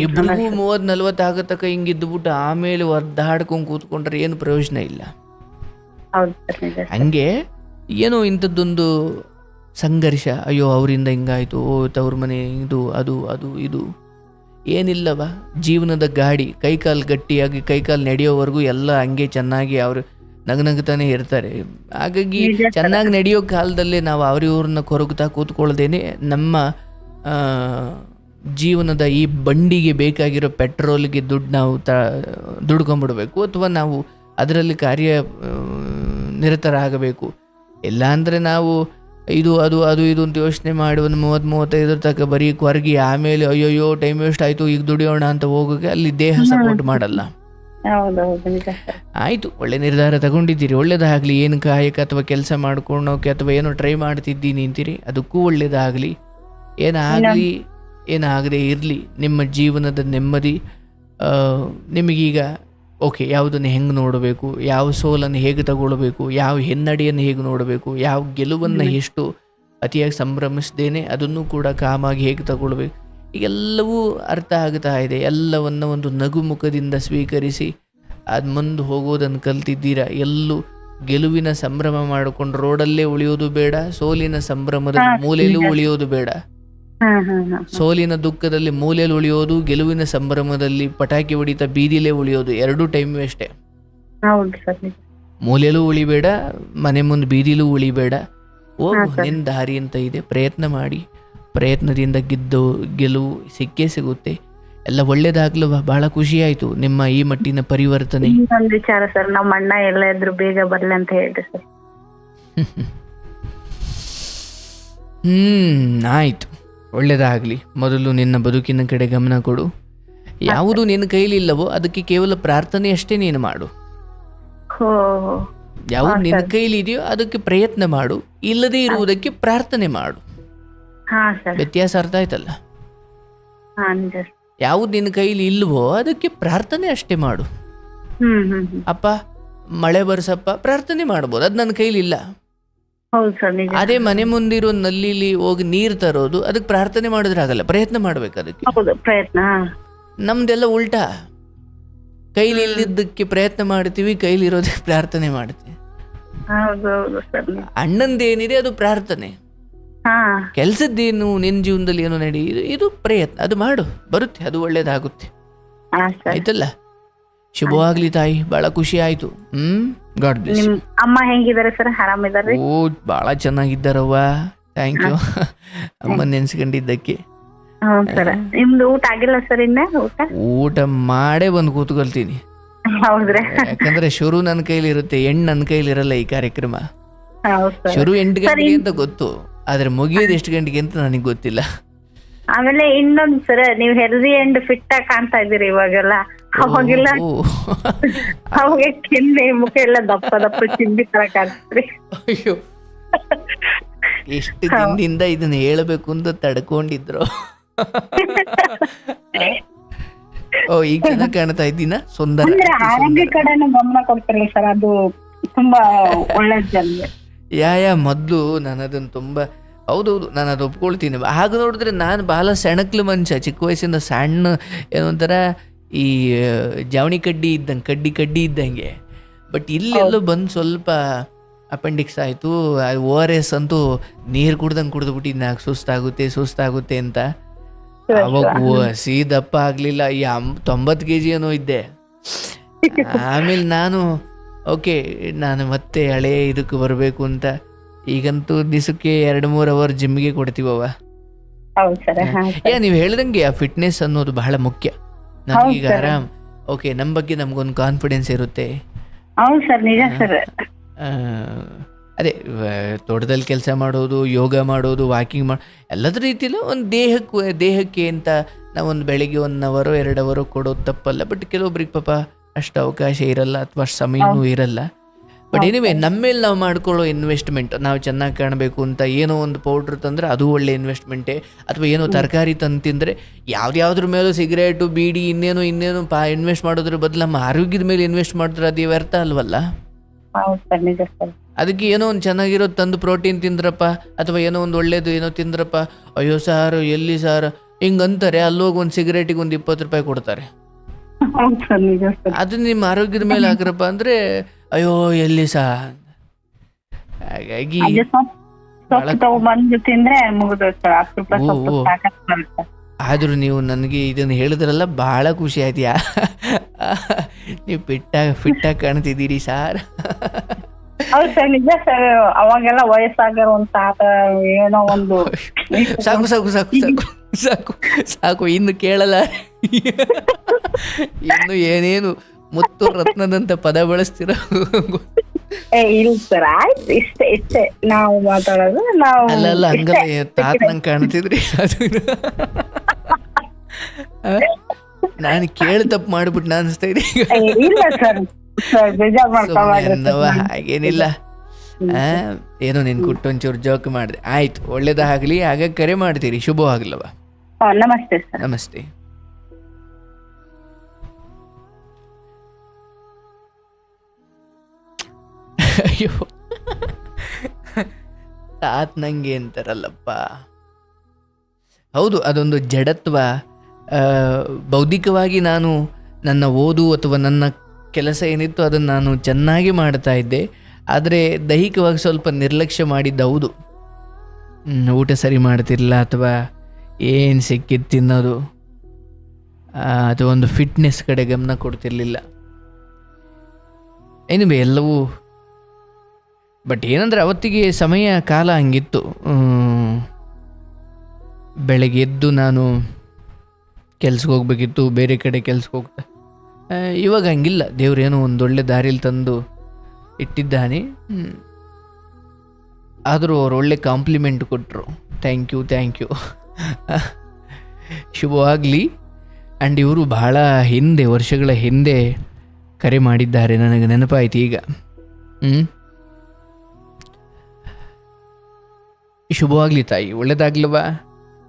ಇಬ್ರಿಗೂ ಮೂವತ್ ನಲ್ವತ್ ಆಗೋ ಹಿಂಗಿದ್ಬಿಟ್ಟು ಆಮೇಲೆ ಒದ್ದಾಡ್ಕೊಂಡು ಕೂತ್ಕೊಂಡ್ರೆ ಏನು ಪ್ರಯೋಜನ ಇಲ್ಲ. ಹಂಗೆ ಏನೋ ಇಂಥದ್ದೊಂದು ಸಂಘರ್ಷ ಅಯ್ಯೋ ಅವರಿಂದ ಹಿಂಗಾಯ್ತು ಓ ತವ್ರ ಮನೆ ಇದು ಅದು ಅದು ಇದು. ಏನಿಲ್ಲವ ಜೀವನದ ಗಾಡಿ ಕೈಕಾಲು ಗಟ್ಟಿಯಾಗಿ ಕೈಕಾಲು ನಡೆಯೋವರೆಗೂ ಎಲ್ಲ ಹಂಗೆ ಚೆನ್ನಾಗಿ ಅವರು ನಗನಗ್ತಾನೆ ಇರ್ತಾರೆ. ಹಾಗಾಗಿ ಚೆನ್ನಾಗಿ ನಡೆಯೋ ಕಾಲದಲ್ಲೇ ನಾವು ಅವ್ರಿವ್ರನ್ನ ಕೊರಗುತ್ತಾ ಕೂತ್ಕೊಳ್ಳದೇನೆ ನಮ್ಮ ಆ, ಜೀವನದ ಈ ಬಂಡಿಗೆ ಬೇಕಾಗಿರೋ ಪೆಟ್ರೋಲ್ಗೆ ದುಡ್ಡು ನಾವು ತ ದುಡ್ಕೊಂಬಿಡ್ಬೇಕು ಅಥವಾ ನಾವು ಅದರಲ್ಲಿ ಕಾರ್ಯ ನಿರತರಾಗಬೇಕು. ಇಲ್ಲ ಅಂದರೆ ನಾವು ಇದು ಅದು ಅದು ಇದು ಅಂತ ಯೋಚನೆ ಮಾಡಿ ಒಂದು ಮೂವತ್ತು ಮೂವತ್ತೈದರ ತನಕ ಬರೀ ಕೊರಗಿ ಆಮೇಲೆ ಅಯ್ಯೋಯ್ಯೋ ಟೈಮ್ ವೇಸ್ಟ್ ಆಯಿತು ಈಗ ದುಡಿಯೋಣ ಅಂತ ಹೋಗೋಕೆ ಅಲ್ಲಿ ದೇಹ ಸಪೋರ್ಟ್ ಮಾಡಲ್ಲ. ಆಯಿತು ಒಳ್ಳೆ ನಿರ್ಧಾರ ತಗೊಂಡಿದ್ದೀರಿ. ಒಳ್ಳೇದಾಗಲಿ ಏನು ಕಾಯಕ ಅಥವಾ ಕೆಲಸ ಮಾಡ್ಕೊಳ್ಳೋಕೆ ಅಥವಾ ಏನೋ ಟ್ರೈ ಮಾಡ್ತಿದ್ದೀನಿ ಅಂತೀರಿ ಅದಕ್ಕೂ ಒಳ್ಳೇದಾಗಲಿ. ಏನಾಗಲಿ ಏನಾಗದೇ ಇರಲಿ ನಿಮ್ಮ ಜೀವನದ ನೆಮ್ಮದಿ ನಿಮಗೀಗ ಓಕೆ ಯಾವುದನ್ನು ಹೆಂಗೆ ನೋಡಬೇಕು ಯಾವ ಸೋಲನ್ನು ಹೇಗೆ ತಗೊಳ್ಬೇಕು ಯಾವ ಹಿನ್ನಡೆಯನ್ನು ಹೇಗೆ ನೋಡಬೇಕು ಯಾವ ಗೆಲುವನ್ನು ಎಷ್ಟು ಅತಿಯಾಗಿ ಸಂಭ್ರಮಿಸ್ದೇನೆ ಅದನ್ನು ಕೂಡ ಕಾಮಾಗಿ ಹೇಗೆ ತಗೊಳ್ಬೇಕು ಈಗೆಲ್ಲವೂ ಅರ್ಥ ಆಗ್ತಾ ಇದೆ. ಎಲ್ಲವನ್ನ ಒಂದು ನಗುಮುಖದಿಂದ ಸ್ವೀಕರಿಸಿ ಅದು ಮುಂದೆ ಹೋಗೋದನ್ನು ಕಲ್ತಿದ್ದೀರಾ? ಎಲ್ಲೂ ಗೆಲುವಿನ ಸಂಭ್ರಮ ಮಾಡಿಕೊಂಡು ರೋಡಲ್ಲೇ ಉಳಿಯೋದು ಬೇಡ ಸೋಲಿನ ಸಂಭ್ರಮದ ಮೂಲೆಯಲ್ಲೂ ಉಳಿಯೋದು ಬೇಡ. ಸೋಲಿನ ದುಃಖದಲ್ಲಿ ಮೂಲೆಯಲ್ಲಿ ಉಳಿಯೋದು ಗೆಲುವಿನ ಸಂಭ್ರಮದಲ್ಲಿ ಪಟಾಕಿ ಹೊಡಿತ ಬೀದಿಲೇ ಉಳಿಯೋದು ಎರಡೂ ಟೈಮ್ ಅಷ್ಟೇ. ಮೂಲೆಯಲ್ಲೂ ಉಳಿಬೇಡ ಮನೆ ಮುಂದೆ ಬೀದಿಲೂ ಉಳಿಬೇಡ. ಹೋಗು ನಿನ್ನ ದಾರಿ ಅಂತ ಇದೆ. ಪ್ರಯತ್ನ ಮಾಡಿ. ಪ್ರಯತ್ನದಿಂದ ಗೆದ್ದು ಗೆಲುವು ಸಿಕ್ಕೇ ಸಿಗುತ್ತೆ. ಎಲ್ಲ ಒಳ್ಳೇದಾಗ್ಲು ಬಹಳ ಖುಷಿ ಆಯ್ತು ನಿಮ್ಮ ಈ ಮಟ್ಟಿನ ಪರಿವರ್ತನೆ. ವಿಚಾರ ಸರ್ ನಮ್ಮ ಅಣ್ಣ ಎಲ್ಲ ಇದ್ರು ಬೇಗ ಬರ್ಲಿ ಅಂತ ಸರ್. ಹ್ಮ್ ಆಯ್ತು. ಒಳ್ಳೇದಾಗ್ಲಿ. ಮೊದಲು ನಿನ್ನ ಬದುಕಿನ ಕಡೆ ಗಮನ ಕೊಡು. ಯಾವುದು ನಿನ್ನ ಕೈಲಿಲ್ಲವೋ ಅದಕ್ಕೆ ಕೇವಲ ಪ್ರಾರ್ಥನೆ ಅಷ್ಟೇ ನೀನು ಮಾಡು. ಯಾವುದು ನಿನ್ನ ಕೈಲಿ ಇದೆಯೋ ಅದಕ್ಕೆ ಪ್ರಯತ್ನ ಮಾಡು. ಇಲ್ಲದೇ ಇರುವುದಕ್ಕೆ ಪ್ರಾರ್ಥನೆ ಮಾಡು. ವ್ಯತ್ಯಾಸ ಅರ್ಥ ಆಯ್ತಲ್ಲ? ಯಾವುದು ನಿನ್ನ ಕೈಲಿ ಇಲ್ವೋ ಅದಕ್ಕೆ ಪ್ರಾರ್ಥನೆ ಅಷ್ಟೇ ಮಾಡು. ಅಪ್ಪ ಮಳೆ ಬರ್ಸಪ್ಪ ಪ್ರಾರ್ಥನೆ ಮಾಡ್ಬೋದು. ಅದು ನನ್ನ ಕೈಲಿ ಇಲ್ಲ ಹೌದು ಸರ್ ನಿಜ. ಅದೇ ಮನೆ ಮುಂದಿರೋ ನಲ್ಲಿಲಿ ಹೋಗಿ ನೀರು ತರೋದು ಅದಕ್ಕೆ ಪ್ರಾರ್ಥನೆ ಮಾಡಿದ್ರೆ ಆಗಲ್ಲ ಪ್ರಯತ್ನ ಮಾಡ್ಬೇಕು ಅದಕ್ಕೆ. ಹೌದು ಪ್ರಯತ್ನ. ನಮ್ದೆಲ್ಲ ಉಲ್ಟಾ. ಕೈಲಿ ಇಲ್ಲದಕ್ಕೆ ಪ್ರಯತ್ನ ಮಾಡ್ತೀವಿ ಕೈಲಿರೋದಕ್ಕೆ ಪ್ರಾರ್ಥನೆ ಮಾಡ್ತೀವಿ. ಹೌದು ಹೌದು ಸರ್. ಅಣ್ಣಂದೇನಿದೆ ಅದು ಪ್ರಾರ್ಥನೆ. ಹಾ. ಕೆಲಸದ್ದೇನು ನಿನ್ನ ಜೀವನದಲ್ಲಿ ಏನು ನಡಿ ಇದು ಇದು ಪ್ರಯತ್ನ ಅದು ಮಾಡು ಬರುತ್ತೆ ಅದು ಒಳ್ಳೇದಾಗುತ್ತೆ. ಹಾ ಸರ್. ಆಯ್ತಲ್ಲ? ಶುಭವಾಗ್ಲಿ ತಾಯಿ ಬಹಳ ಖುಷಿ ಆಯ್ತು. ಹ್ಮ್? ಗಾಡ್ ಬ್ಲೆಸ್ ನಿಮ್ ಅಮ್ಮ ಹೆಂಗಿದಾರೆ ಸರ್? ಆರಾಮಿದಾರ್ರಿ ಓ ಬಹಳ ಚೆನ್ನಾಗಿದ್ದಾರವ್ವ. ಥ್ಯಾಂಕ್ ಯು ಅಮ್ಮ ನೆನ್ಸ್ಕೊಂಡಿದ್ದಕ್ಕೆ. ಸರ್. ನಿಮ್ದು ಊಟ ಆಗಿಲ್ಲ ಸರ್ ಇನ್ನ? ಊಟ? ಊಟ ಮಾಡೇ ಬಂದು ಕೂತ್ಕೊಳ್ತೀನಿ. ಹೌದ್ರಿ? ಯಾಕಂದ್ರೆ ಶುರು ನನ್ನ ಕೈಲಿ ಇರುತ್ತೆ ಹೆಣ್ಣು ನನ್ನ ಕೈಲಿ ಇರಲ್ಲ ಈ ಕಾರ್ಯಕ್ರಮ. ಹೌದು ಸರ್. ಶುರು ಎಂಟು. ಗಂಟೆಗೆ ಅಂತ ಗೊತ್ತು ಆದ್ರೆ ಮುಗಿಯೋದು ಎಷ್ಟು ಗಂಟೆಗೆ ಅಂತ ನನಗೆ ಗೊತ್ತಿಲ್ಲ. ಆಮೇಲೆ ಇನ್ನೊಂದ್ ಸರ್ ನೀವ್ ಹೆಲ್ದಿ ಅಂಡ್ ಫಿಟ್ ಆಗಿ ಕಾಣ್ತಾ ಇದೀರಿ ಇವಾಗೆಲ್ಲ. ಅವಾಗೆಲ್ಲ. ಅವಾಗ ಕೆನ್ನೆ ಮುಖ ಎಲ್ಲ ದಪ್ಪ ದಪ್ಪ ಚಿಂದಿ ತರ ಕಾಣಿಸ್ತ್ರಿ. ಅಯ್ಯೋ. ಎಷ್ಟು ದಿನದಿಂದ ಇದನ್ನ ಹೇಳಬೇಕು ಅಂತ ತಡ್ಕೊಂಡಿದ್ರು. ಓ ಈಗ ಚೆನ್ನಾಗಿ ಕಾಣ್ತಾ ಇದ್ದೀನ? ಸುಂದರ ಅಂದ್ರೆ ಆರೋಗ್ಯ ಕಡೆನೂ ಗಮನ ಕೊಡ್ತಾರೆ ಸರ್ ಅದು ತುಂಬಾ ಒಳ್ಳೇದ್ ಜನ್ಗೆ ಯಾ ಯಾ ಮೊದಲು ನಾನು ಅದನ್ನು ತುಂಬ ಹೌದೌದು ನಾನು ಅದು ಒಪ್ಕೊಳ್ತೀನಿ. ಆಗ ನೋಡಿದ್ರೆ ನಾನು ಬಹಳ ಸೆಣಕ್ಲು ಮನುಷ್ಯ ಚಿಕ್ಕ ವಯಸ್ಸಿಂದ ಸಣ್ಣ ಏನೋ ಒಂಥರ ಈ ಜಾವಣಿ ಕಡ್ಡಿ ಇದ್ದಂಗೆ ಕಡ್ಡಿ ಕಡ್ಡಿ ಇದ್ದಂಗೆ. ಬಟ್ ಇಲ್ಲೆಲ್ಲೋ ಬಂದು ಸ್ವಲ್ಪ ಅಪೆಂಡಿಕ್ಸ್ ಆಯಿತು ಓ ಆರ್ ಎಸ್ ಅಂತೂ ನೀರು ಕುಡ್ದಂಗೆ ಕುಡ್ದು ನಾಲ್ಕು ಸುಸ್ತಾಗುತ್ತೆ ಸುಸ್ತಾಗುತ್ತೆ ಅಂತ. ಅವಾಗ ಸೀದಪ್ಪ ಆಗಲಿಲ್ಲ. ತೊಂಬತ್ತು ಕೆ ಜಿ ಏನೋ ಇದ್ದೆ. ಆಮೇಲೆ ನಾನು ಓಕೆ ನಾನು ಮತ್ತೆ ಹಳೆ ಇದಕ್ಕೆ ಬರಬೇಕು ಅಂತ. ಈಗಂತೂ ದಿವಸಕ್ಕೆ ಎರಡು ಮೂರು ಅವರ್ ಜಿಮ್ಗೆ ಕೊಡ್ತೀವವ ಯಾ ನೀವು ಹೇಳ್ದಂಗೆ ಆ ಫಿಟ್ನೆಸ್ ಅನ್ನೋದು ಬಹಳ ಮುಖ್ಯ. ನಮಗೀಗ ಆರಾಮ್. ಓಕೆ ನಮ್ಮ ಬಗ್ಗೆ ನಮಗೊಂದು ಕಾನ್ಫಿಡೆನ್ಸ್ ಇರುತ್ತೆ. ಹೌದು ಸರ್ ನಿಜ ಸರ್. ಅದೇ ತೋಟದಲ್ಲಿ ಕೆಲಸ ಮಾಡೋದು ಯೋಗ ಮಾಡೋದು ವಾಕಿಂಗ್ ಮಾಡ ಎಲ್ಲದ ರೀತಿಯಲ್ಲೂ ಒಂದು ದೇಹಕ್ಕೆ ದೇಹಕ್ಕೆ ಅಂತ ನಾವೊಂದು ಬೆಳಿಗ್ಗೆ ಒನ್ ಅವರು ಎರಡು ಅವರು ಕೊಡೋದು ತಪ್ಪಲ್ಲ ಬಟ್ ಕೆಲವೊಬ್ರಿಗೆ ಪಾಪ ಅಷ್ಟು ಅವಕಾಶ ಇರಲ್ಲ ಅಥವಾ ಅಷ್ಟು ಸಮಯನೂ ಇರಲ್ಲ. ಬಟ್ ಎನಿವೆ ನಮ್ಮ ಮೇಲೆ ನಾವು ಮಾಡ್ಕೊಳ್ಳೋ ಇನ್ವೆಸ್ಟ್ಮೆಂಟ್ ನಾವು ಚೆನ್ನಾಗಿ ಕಾಣಬೇಕು ಅಂತ ಏನೋ ಒಂದು ಪೌಡ್ರ್ ತಂದರೆ ಅದು ಒಳ್ಳೆ ಇನ್ವೆಸ್ಟ್ಮೆಂಟೇ ಅಥವಾ ಏನೋ ತರಕಾರಿ ತಂದು ತಿಂದರೆ ಯಾವ್ದ್ಯಾವ್ದ್ರ ಮೇಲೂ ಸಿಗರೇಟು ಬೀಡಿ ಇನ್ನೇನು ಇನ್ನೇನು ಪಾ ಇನ್ವೆಸ್ಟ್ ಮಾಡೋದ್ರ ಬದಲು ನಮ್ಮ ಆರೋಗ್ಯದ ಮೇಲೆ ಇನ್ವೆಸ್ಟ್ ಮಾಡಿದ್ರೆ ಅದೇ ವ್ಯರ್ಥ ಅಲ್ವಲ್ಲ? ಅದಕ್ಕೆ ಏನೋ ಒಂದು ಚೆನ್ನಾಗಿರೋ ತಂದು ಪ್ರೋಟೀನ್ ತಿಂದ್ರಪ್ಪ ಅಥವಾ ಏನೋ ಒಂದು ಒಳ್ಳೇದು ಏನೋ ತಿಂದ್ರಪ್ಪ ಅಯ್ಯೋ ಸಾರು ಎಲ್ಲಿ ಸಾರು ಹಿಂಗಂತಾರೆ ಅಲ್ಲೋಗಿ ಒಂದು ಸಿಗರೇಟಿಗೆ ಒಂದು ಇಪ್ಪತ್ತು ರೂಪಾಯಿ ಕೊಡ್ತಾರೆ. ಅದು ನಿಮ್ಮ ಆರೋಗ್ಯದ ಮೇಲೆ ಹಾಕ್ರಪ್ಪ ಅಂದರೆ ಅಯ್ಯೋ ಎಲ್ಲಿ ಸಾರ್ ಹಾಗಾಗಿ ತಗೊಂಡ್ಬಂದು ತಿಂದ್ರೆ ಹತ್ತು ರೂಪಾಯಿ ಸೊಪ್ಪು ಆದರೂ ನೀವು ನನಗೆ ಇದನ್ನು ಹೇಳಿದ್ರಲ್ಲ ಬಹಳ ಖುಷಿ ಆಯ್ತು ಯಾ ನೀವು ಫಿಟ್ಟಾಗಿ ಫಿಟ್ಟಾಗಿ ಕಾಣ್ತಿದ್ದೀರಿ ಸಾರ್. ಹೌದು ಸರ್ ನಿಜ ಸರ್. ಅವಾಗೆಲ್ಲ ವಯಸ್ಸಾಗಿರೋ ಒಂದ್ ತಾತ ಏನೋ ಒಂದು ಸಾಕು ಸಾಕು ಸಾಕು ಸಾಕು ಸಾಕು ಸಾಕು ಇನ್ನು ಕೇಳಲ್ಲ. ಇನ್ನು ಏನೇನು ಮುತ್ತು ರತ್ನದಂತ ಪದ ಬಳಸ್ತೀರ? ಇಲ್ಲ ಸರ್ ಆಯ್ತು ಇಷ್ಟೇ ಇಷ್ಟೇ. ನಾವು ಮಾತಾಡೋದು ನಾವು ಅಲ್ಲ ಅಲ್ಲ ಇಷ್ಟೇ. ಹಂಗಲ್ಲ ತಾತ ನಂಗೆ ಕಾಣ್ತಿದ್ರಿ. ಅದು ನಾನು ಕೇಳ ತಪ್ಪು ಮಾಡ್ಬಿಟ್ಟು ಅನಿಸ್ತಾ ಇದೆ ಈಗ. ಇಲ್ಲ ಸರ್ ಸರ್ ಬೇಜಾರ್ ಮಾಡ್ಕೊಬೇಡ್ರಿ ಅನ್ನವ ಹಾಗೇನಿಲ್ಲ. ಆ, ಏನೋ ನಿನ್ ಕುಟ್ಟು ಒಂಚೂರು ಜೋಕ್ ಮಾಡಿದೆ. ಆಯ್ತು ಒಳ್ಳೇದಾಗ್ಲಿ ಆಗ ಕರೆ ಮಾಡ್ತೀರಿ. ಶುಭವಾಗ್ಲವ. ನಮಸ್ತೆ ನಮಸ್ತೆ. ಅಯ್ಯೋ. ತಾತ್ ನಂಗೆ ಅಂತಾರಲ್ಲಪ್ಪ. ಹೌದು, ಅದೊಂದು ಜಡತ್ವ. ಬೌದ್ಧಿಕವಾಗಿ ನಾನು ನನ್ನ ಓದು ಅಥವಾ ನನ್ನ ಕೆಲಸ ಏನಿತ್ತು ಅದನ್ನು ನಾನು ಚೆನ್ನಾಗಿ ಮಾಡ್ತಾ ಇದ್ದೆ. ಆದರೆ ದೈಹಿಕವಾಗಿ ಸ್ವಲ್ಪ ನಿರ್ಲಕ್ಷ್ಯ ಮಾಡಿದ್ದು ಹೌದು. ಊಟ ಸರಿ ಮಾಡ್ತಿರಲಿಲ್ಲ ಅಥವಾ ಏನು ಸಿಕ್ಕಿದ್ದು ತಿನ್ನೋದು. ಅಥವಾ ಒಂದು ಫಿಟ್ನೆಸ್ ಕಡೆ ಗಮನ ಕೊಡ್ತಿರಲಿಲ್ಲ. ಏನಿವೆ ಎಲ್ಲವೂ ಬಟ್ ಏನಂದ್ರೆ ಅವತ್ತಿಗೆ ಸಮಯ ಕಾಲ ಹಂಗಿತ್ತು. ಬೆಳಗ್ಗೆ ಎದ್ದು ನಾನು ಕೆಲ್ಸಕ್ಕೆ ಹೋಗ್ಬೇಕಿತ್ತು, ಬೇರೆ ಕಡೆ ಕೆಲ್ಸಕ್ಕೆ ಹೋಗ್ತಾ. ಇವಾಗ ಹಂಗಿಲ್ಲ. ದೇವ್ರೇನೋ ಒಂದೊಳ್ಳೆ ದಾರಿಲಿ ತಂದು ಇಟ್ಟಿದ್ದಾನೆ. ಆದರೂ ಅವ್ರು ಒಳ್ಳೆ ಕಾಂಪ್ಲಿಮೆಂಟ್ ಕೊಟ್ಟರು ಥ್ಯಾಂಕ್ ಯು ಥ್ಯಾಂಕ್ ಯು ಶುಭವಾಗಲಿ ಆ್ಯಂಡ್ ಇವರು ಬಹಳ ಹಿಂದೆ, ವರ್ಷಗಳ ಹಿಂದೆ ಕರೆ ಮಾಡಿದ್ದಾರೆ. ನನಗೆ ನೆನಪಾಯ್ತು ಈಗ. ಹ್ಞೂ ಶುಭವಾಗಲಿ ತಾಯಿ ಒಳ್ಳೇದಾಗ್ಲವಾ?